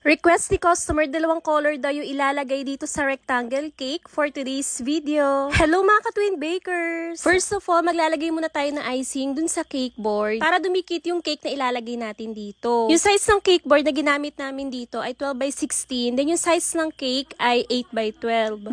Request ni customer, dalawang color daw yung ilalagay dito sa rectangle cake for today's video. Hello mga ka-twin bakers! First of all, maglalagay muna tayo ng icing dun sa cake board para dumikit yung cake na ilalagay natin dito. Yung size ng cake board na ginamit namin dito ay 12 by 16. Then yung size ng cake ay 8 by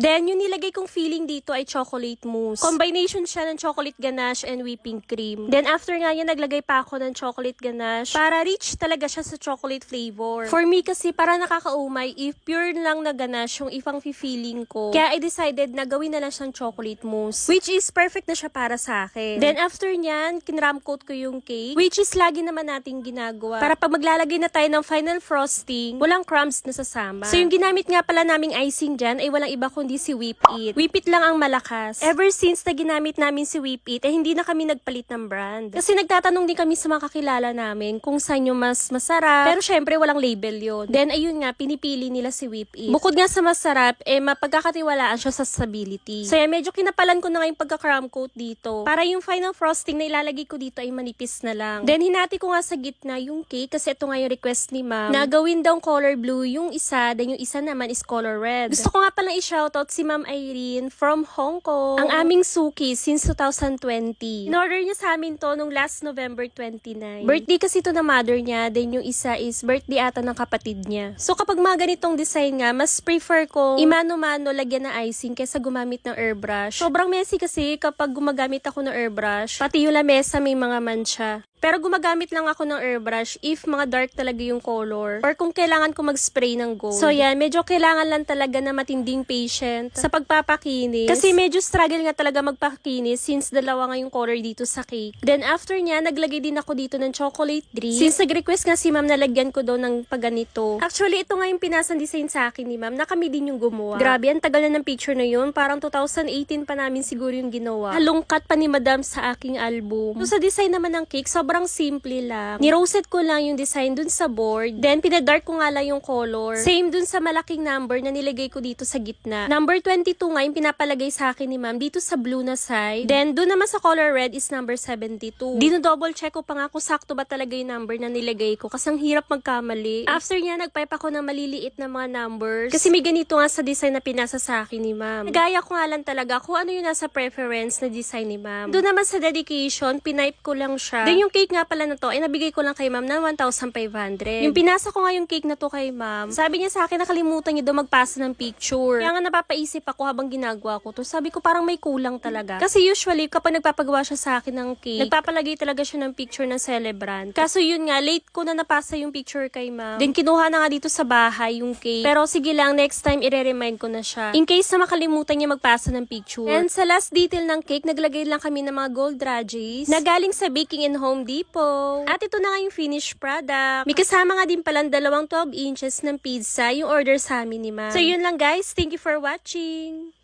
12. Then yung nilagay kong filling dito ay chocolate mousse. Combination siya ng chocolate ganache and whipping cream. Then after nga yan, naglagay pa ako ng chocolate ganache para rich talaga siya sa chocolate flavor. For me kasi para nakakaumay, if pure lang na ganache yung ifang feeling ko. Kaya I decided na gawin na lang siyang chocolate mousse. Which is perfect na siya para sa akin. Then after nyan, kinram coat ko yung cake. Which is lagi naman nating ginagawa. Para pag maglalagay na tayo ng final frosting, walang crumbs na sasama. So yung ginamit nga pala naming icing dyan ay walang iba kundi si Whip It. Whip It lang ang malakas. Ever since na ginamit namin si Whip It, eh hindi na kami nagpalit ng brand. Kasi nagtatanong din kami sa mga kakilala namin kung saan yung mas masarap. Pero syempre walang label yon. Then ayun nga, pinipili nila si Whip It. Bukod nga sa masarap, eh mapagkakatiwalaan siya sa stability. So yan, medyo kinapalan ko na nga yung pagka-crumb coat dito. Para yung final frosting na ilalagay ko dito ay manipis na lang. Then hinati ko nga sa gitna yung cake kasi ito nga yung request ni ma'am. Na gawin daw color blue yung isa, then yung isa naman is color red. Gusto ko nga palang i-shoutout si Ma'am Irene from Hong Kong. Ang aming suki since 2020. In-order niya sa amin to nung last November 29. Birthday kasi to na mother niya, then yung isa is birthday ata ng kapatid niya. So kapag mga ganitong design nga, mas prefer ko imano-mano lagyan ng icing kaysa gumamit ng airbrush. Sobrang messy kasi kapag gumagamit ako ng airbrush, pati yung lamesa may mga mancha. Pero gumagamit lang ako ng airbrush if mga dark talaga yung color or kung kailangan ko mag-spray ng gold. So yan, medyo kailangan lang talaga na matinding patient sa pagpapakinis. Kasi medyo struggle nga talaga magpakinis since dalawa nga yung color dito sa cake. Then after niya, naglagay din ako dito ng chocolate drip. Since nag-request nga si ma'am na lagyan ko daw ng paganito. Actually, ito nga yung pinasang design sa akin ni ma'am na kami din yung gumawa. Grabe, ang tagal na ng picture na yun. Parang 2018 pa namin siguro yung ginawa. Halongkat pa ni madam sa aking album. So sa design naman ng cake, sobrang simple lang. Niroset ko lang yung design dun sa board. Then, pinadark ko nga lang yung color. Same dun sa malaking number na nilagay ko dito sa gitna. Number 22 nga yung pinapalagay sa akin ni ma'am dito sa blue na side. Then, dun naman sa color red is number 72. Dino double check ko pa nga kung sakto ba talaga yung number na nilagay ko kasi ang hirap magkamali. After niya, nagpipe ako ng maliliit na mga numbers. Kasi may ganito nga sa design na pinasa sa akin ni ma'am. Nagaya ko nga lang talaga kung ano yung nasa preference na design ni ma'am. Doon naman sa dedication, pinipe ko lang siya. Then yung cake nga pala na to, ay nabigay ko lang kay ma'am na 1,500. Yung pinasa ko nga yung cake na to kay ma'am, sabi niya sa akin nakalimutan niya daw magpasa ng picture. Kaya nga napapaisip ako habang ginagawa ko to. Sabi ko parang may kulang talaga. Kasi usually kapag nagpapagawa siya sa akin ng cake, nagpapalagay talaga siya ng picture ng celebrant. Kaso yun nga, late ko na napasa yung picture kay ma'am. Then kinuha na nga dito sa bahay yung cake. Pero sige lang, next time ire-remind ko na siya. In case na makalimutan niya magpasa ng picture. And sa last detail ng cake, naglagay lang kami ng mga gold rages na galing sa Baking in Home Depot. At ito na nga yung finished product. May kasama nga din palang dalawang 12 inches ng pizza yung order sa amin ni ma'am. So yun lang guys. Thank you for watching.